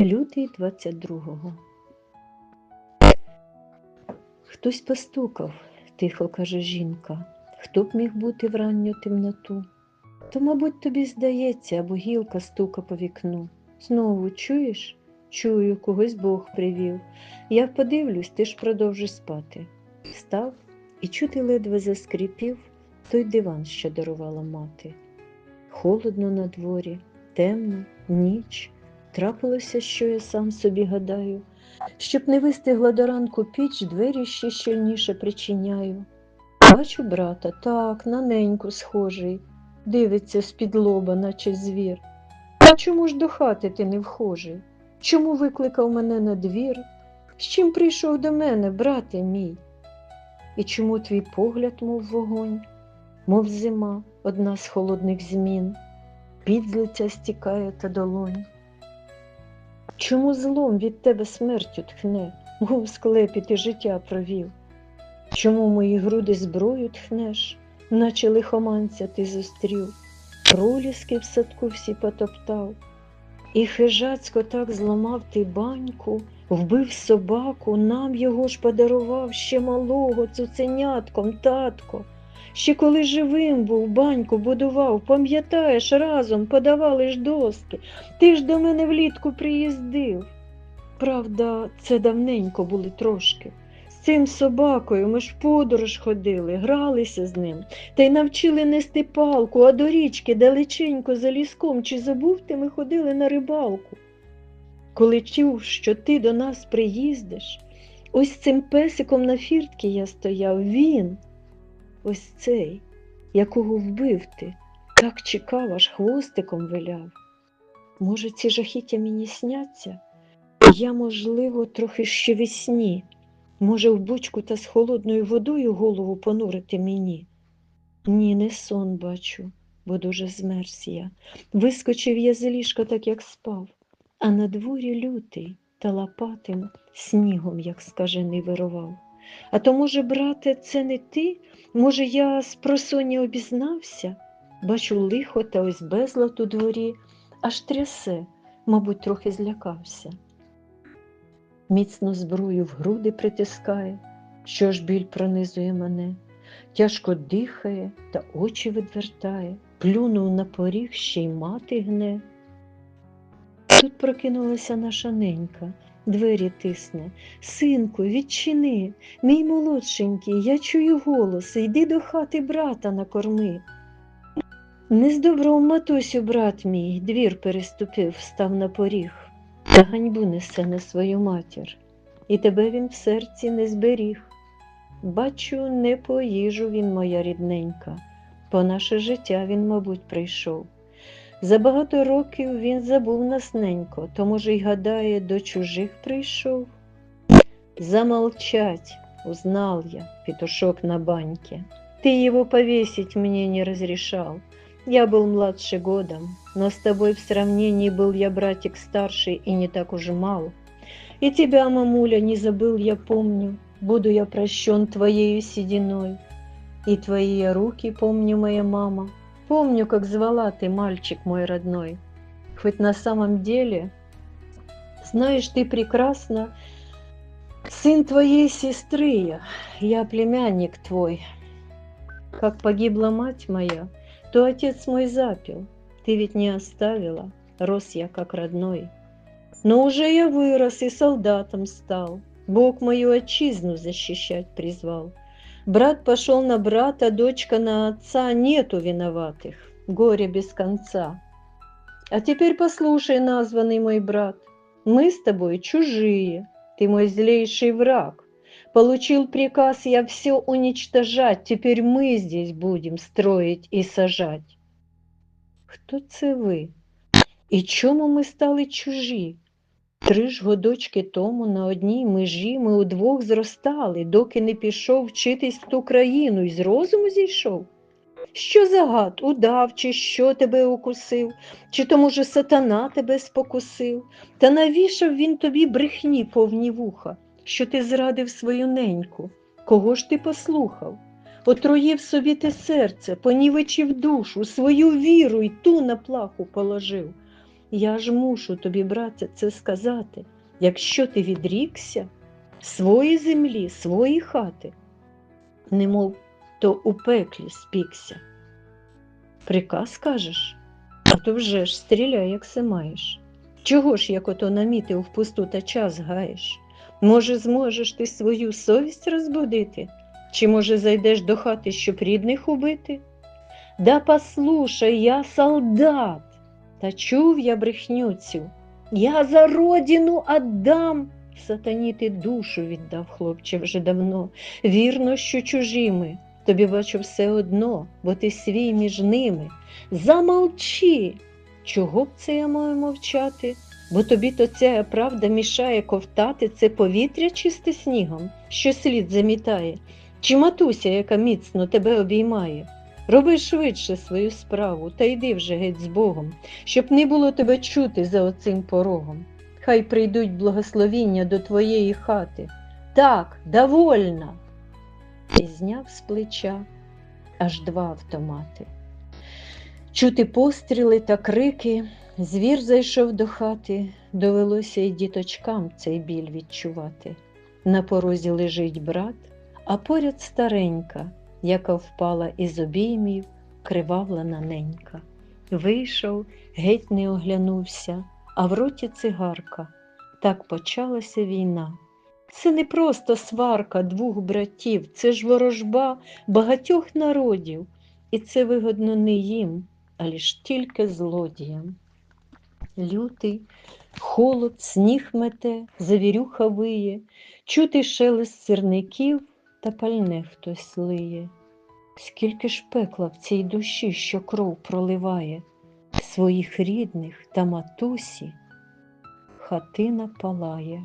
Лютий 22-го. Хтось постукав, тихо каже жінка. Хто б міг бути в ранню темноту? То, мабуть, тобі здається, або гілка стука по вікну. Знову чуєш? Чую, когось Бог привів. Я подивлюсь, ти ж продовжиш спати. Встав і чути ледве заскріпів той диван, що дарувала мати. Холодно на дворі, темно, ніч. Трапилося, що я сам собі гадаю, щоб не вистигла до ранку піч, двері ще щільніше причиняю. Бачу брата, так, на неньку схожий, дивиться з-під лоба, наче звір. А чому ж до хати ти не вхожий? Чому викликав мене на двір? З чим прийшов до мене, брате мій? І чому твій погляд, мов вогонь, мов зима, одна з холодних змін, під з стікає та долонь? Чому злом від тебе смертю тхне, мов в склепі ти життя провів? Чому мої груди зброю тхнеш, наче лихоманця ти зустрів, проліски в садку всі потоптав, і хижацько так зламав ти баньку, вбив собаку, нам його ж подарував ще малого цуценятком, татко. Ще коли живим був, баньку будував, пам'ятаєш, разом подавали ж доски, ти ж до мене влітку приїздив. Правда, це давненько були трошки. З цим собакою ми ж в подорож ходили, гралися з ним, та й навчили нести палку, а до річки далеченько за ліском, чи забув ти, ми ходили на рибалку. Коли чув, що ти до нас приїздиш, ось цим песиком на фіртці я стояв, він, ось цей, якого вбив ти, так чекав, аж хвостиком виляв. Може, ці жахіття мені сняться? Я, можливо, трохи ще вісні. Може, в бочку та з холодною водою голову понурити мені? Ні, не сон бачу, бо дуже змерз я. Вискочив я з ліжка, так як спав, а на дворі лютий та лопатим снігом, як скажений, вирував. А то, може, брате, це не ти? Може, я з просоні обізнався? Бачу лихо та ось безлад у дворі, аж трясе, мабуть, трохи злякався. Міцно зброю в груди притискає, що ж біль пронизує мене, тяжко дихає та очі відвертає, плюнув на поріг, ще й мати гне. Тут прокинулася наша ненька, двері тисне. Синку, відчини, мій молодшенький, я чую голос, йди до хати брата накорми. Не з добром матусю, брат мій, двір переступив, став на поріг, та ганьбу несе на свою матір, і тебе він в серці не зберіг. Бачу, не по їжу він, моя рідненька, по наше життя він, мабуть, прийшов. За багато років він забув нас ненько, то, може, й гадає, до чужих прийшов. Замолчать, узнал я, петушок на баньке. Ты его повесить мне не разрешал. Я был младше годом, но с тобой в сравнении был я братик старший и не так уж мал. И тебя, мамуля, не забыл я помню, буду я прощен твоею сединой. И твои я руки помню, моя мама, помню, как звала ты, мальчик мой родной. Хоть на самом деле, знаешь ты прекрасно, сын твоей сестры я, я племянник твой. Как погибла мать моя, то отец мой запил, ты ведь не оставила, рос я как родной. Но уже я вырос и солдатом стал, Бог мою отчизну защищать призвал. Брат пошел на брата, дочка на отца, нету виноватых, горе без конца. А теперь послушай, названный мой брат, мы с тобой чужие, ты мой злейший враг. Получил приказ я все уничтожать, теперь мы здесь будем строить и сажать. Хто це ви? І чому ми стали чужі? Три ж годочки тому на одній межі ми удвох зростали, доки не пішов вчитись в ту країну і з розуму зійшов. Що за гад, удав, чи що тебе укусив, чи то, може, сатана тебе спокусив, та навішав він тобі брехні повні вуха, що ти зрадив свою неньку, кого ж ти послухав? Отруїв собі ти серце, понівечив душу, свою віру й ту на плаху положив. Я ж мушу тобі, брате, це сказати. Якщо ти відрікся свої землі, свої хати, немов то у пеклі спікся. Приказ кажеш, а то вже ж стріляй, як се маєш. Чого ж, як ото намітив впусту та час гаєш? Може, зможеш ти свою совість розбудити? Чи, може, зайдеш до хати, щоб рідних убити? Да послушай, я солдат, та чув я брехню цю. Я за родину отдам. Сатані ти душу віддав, хлопче, вже давно. Вірно, що чужими. Тобі бачу все одно, бо ти свій між ними. Замовчи. Чого б це я маю мовчати? Бо тобі то ця правда мішає ковтати це повітря чисте снігом, що слід замітає, чи матуся, яка міцно тебе обіймає. Роби швидше свою справу та йди вже геть з Богом, щоб не було тебе чути за оцим порогом. Хай прийдуть благословіння до твоєї хати. Так, довольна. І зняв з плеча аж два автомати. Чути постріли та крики, звір зайшов до хати, довелося й діточкам цей біль відчувати. На порозі лежить брат, а поряд старенька, яка впала із обіймів, кривавлена ненька. Вийшов, геть не оглянувся, а в роті цигарка. Так почалася війна. Це не просто сварка двох братів, це ж ворожба багатьох народів, і це вигодно не їм, а лиш тільки злодіям. Лютий, холод, сніг мете, завірюха виє, чути шелест сирників та пальне хтось лиє. Скільки ж пекла в цій душі, що кров проливає, своїх рідних та матусі, хатина палає.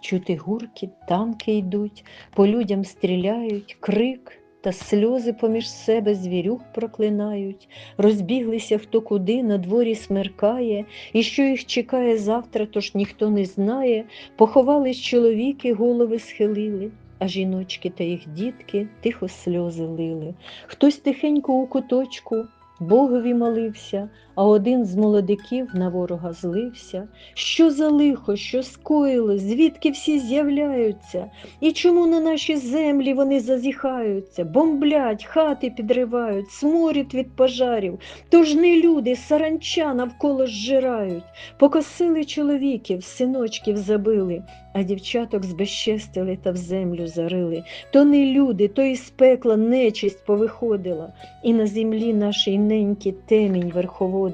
Чути гуркіт, танки йдуть, по людям стріляють, крик та сльози поміж себе звірюх проклинають, розбіглися хто куди, на дворі смеркає, і що їх чекає завтра, тож ніхто не знає. Поховались чоловіки, голови схилили, а жіночки та їх дітки тихо сльози лили. Хтось тихенько у куточку. Богові молився, а один з молодиків на ворога злився. Що за лихо, що скоїло, звідки всі з'являються? І чому на наші землі вони зазіхаються, бомблять, хати підривають, сморід від пожарів, тож не люди, саранча навколо зжирають, покосили чоловіків, синочків забили, а дівчаток збезчестили та в землю зарили. То не люди, то із пекла нечисть повиходила, і на землі нашій неньки темінь верховодила.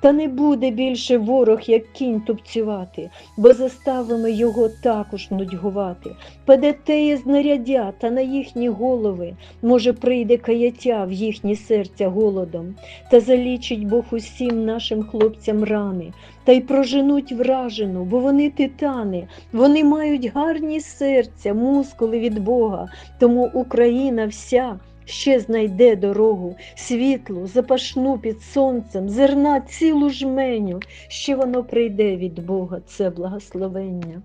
Та не буде більше ворог, як кінь тупцювати, бо заставимо його також нудьгувати. Паде теє знарядя, та на їхні голови, може, прийде каяття в їхні серця голодом, та залічить Бог усім нашим хлопцям рани, та й проженуть вражену, бо вони титани, вони мають гарні серця, мускули від Бога, тому Україна вся ще знайде дорогу, світлу, запашну під сонцем, зерна цілу жменю, ще воно прийде від Бога, це благословення.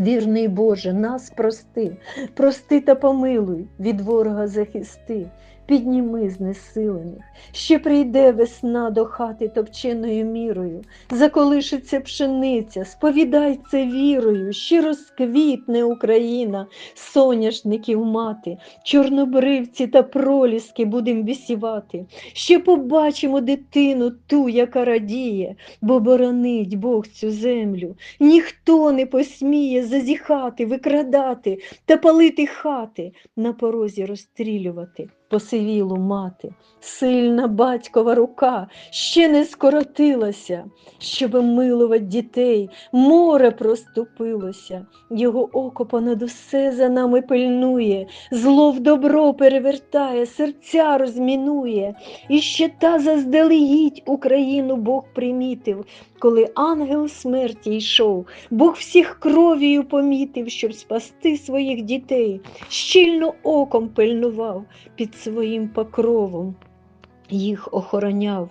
Вірний Боже, нас прости, прости та помилуй, від ворога захисти, підніми знесилених, ще прийде весна до хати топченою мірою, заколишиться пшениця, сповідай це вірою, ще розквітне Україна, соняшників мати, чорнобривці та проліски будем висівати, ще побачимо дитину ту, яка радіє, бо боронить Бог цю землю, ніхто не посміє зазіхати, викрадати та палити хати, на порозі розстрілювати посивілу мати. Сильна батькова рука ще не скоротилася, щоб милувати дітей, море проступилося, його око понад усе за нами пильнує, зло в добро перевертає, серця розмінує, і ще та заздалегідь Україну Бог примітив, коли ангел смерті йшов, Бог всіх кров'ю помітив, щоб спасти своїх дітей, щільно оком пильнував під своїм покровом, їх охороняв,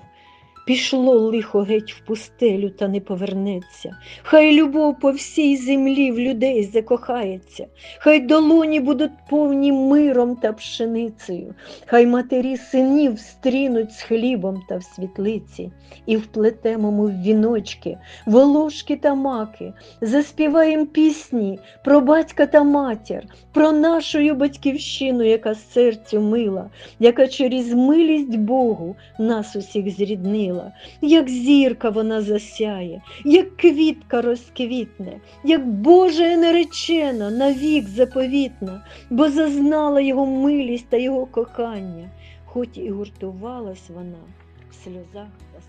Пішло лихо геть в пустелю та не повернеться. Хай любов по всій землі в людей закохається, хай долоні будуть повні миром та пшеницею, хай матері синів стрінуть з хлібом та в світлиці, і вплетемо ми в віночки, волошки та маки, заспіваєм пісні про батька та матір, про нашу батьківщину, яка серцю мила, яка через милість Богу нас усіх зріднила, як зірка вона засяє, як квітка розквітне, як Божа наречена, навік заповітна, бо зазнала його милість та його кохання, хоч і гуртувалась вона в сльозах та